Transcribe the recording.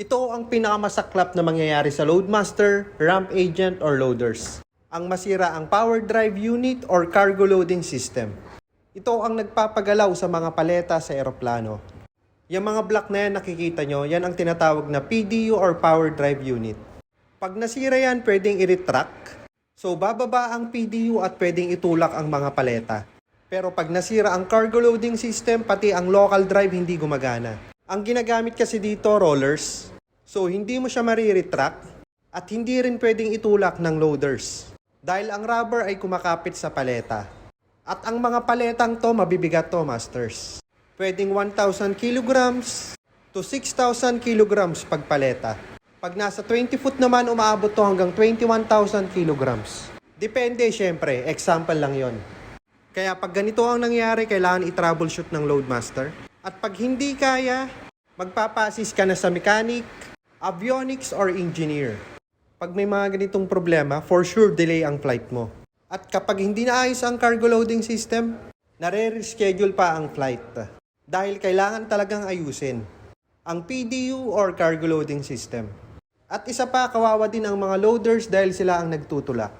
Ito ang pinakamasaklap na mangyayari sa Loadmaster, Ramp Agent, or Loaders. Ang masira ang power drive unit or cargo loading system. Ito ang nagpapagalaw sa mga paleta sa eroplano. Yung mga block na yan nakikita nyo, yan ang tinatawag na PDU or power drive unit. Pag nasira yan, pwedeng i-retract. So bababa ang PDU at pwedeng itulak ang mga paleta. Pero pag nasira ang cargo loading system, pati ang local drive hindi gumagana. Ang ginagamit kasi dito, rollers. So hindi mo siya mariretract at hindi rin pwedeng itulak ng loaders. Dahil ang rubber ay kumakapit sa paleta. At ang mga paletang to, mabibigat to, masters. Pwedeng 1,000 kilograms to 6,000 kilograms pag paleta. Pag nasa 20 foot naman, umaabot to hanggang 21,000 kilograms. Depende, syempre. Example lang yon. Kaya pag ganito ang nangyari, kailangan i-troubleshoot ng Loadmaster. At pag hindi kaya, magpapasis ka na sa mechanic, avionics, or engineer. Pag may mga ganitong problema, for sure delay ang flight mo. At kapag hindi naayos ang cargo loading system, nare-reschedule pa ang flight. Dahil kailangan talagang ayusin ang PDU or cargo loading system. At isa pa, kawawa din ang mga loaders dahil sila ang nagtutulak.